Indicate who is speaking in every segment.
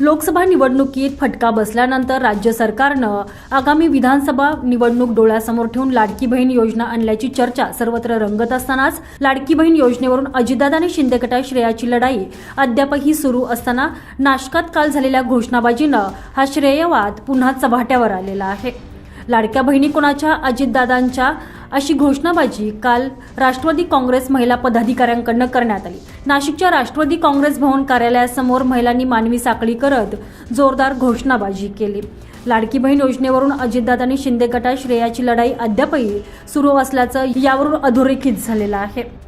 Speaker 1: लोकसभा निवडणुकीत फटका बसल्यानंतर राज्य सरकारनं आगामी विधानसभा निवडणूक डोळ्यासमोर ठेवून लाडकी बहीण योजना आणल्याची चर्चा सर्वत्र रंगत असतानाच लाडकी बहीण योजनेवरून अजितदादा आणि शिंदे गटात श्रेयाची लढाई अद्यापही सुरू असताना नाशकात काल झालेल्या घोषणाबाजीनं हा श्रेयवाद पुन्हा चव्हाट्यावर आलेला आहे. लाडक्या बहिणी कोणाच्या अजितदादांच्या अशी घोषणाबाजी काल राष्ट्रवादी काँग्रेस महिला पदाधिकाऱ्यांकडनं करण्यात आली. नाशिकच्या राष्ट्रवादी काँग्रेस भवन कार्यालयासमोर महिलांनी मानवी साखळी करत जोरदार घोषणाबाजी केली. लाडकी बहीण योजनेवरून अजितदादांनी शिंदे गटात श्रेयाची लढाई अद्यापही सुरू असल्याचं यावरून अधोरेखित झालेलं आहे.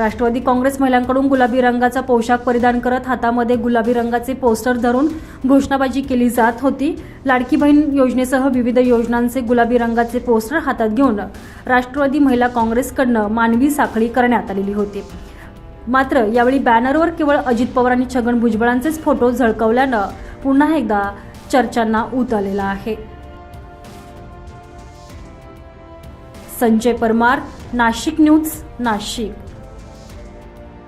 Speaker 1: राष्ट्रवादी काँग्रेस महिलांकडून गुलाबी रंगाचा पोशाख परिधान करत हातामध्ये गुलाबी रंगाचे पोस्टर धरून घोषणाबाजी केली जात होती. लाडकी बहीण योजनेसह विविध योजनांचे गुलाबी रंगाचे पोस्टर हातात घेऊन राष्ट्रवादी महिला काँग्रेसकडनं मानवी साखळी करण्यात आलेली होती. मात्र यावेळी बॅनरवर केवळ अजित पवार आणि छगन भुजबळांचेच फोटो झळकवल्यानं पुन्हा एकदा चर्चांना ऊत आलेला आहे. संजय परमार नाशिक न्यूज नाशिक.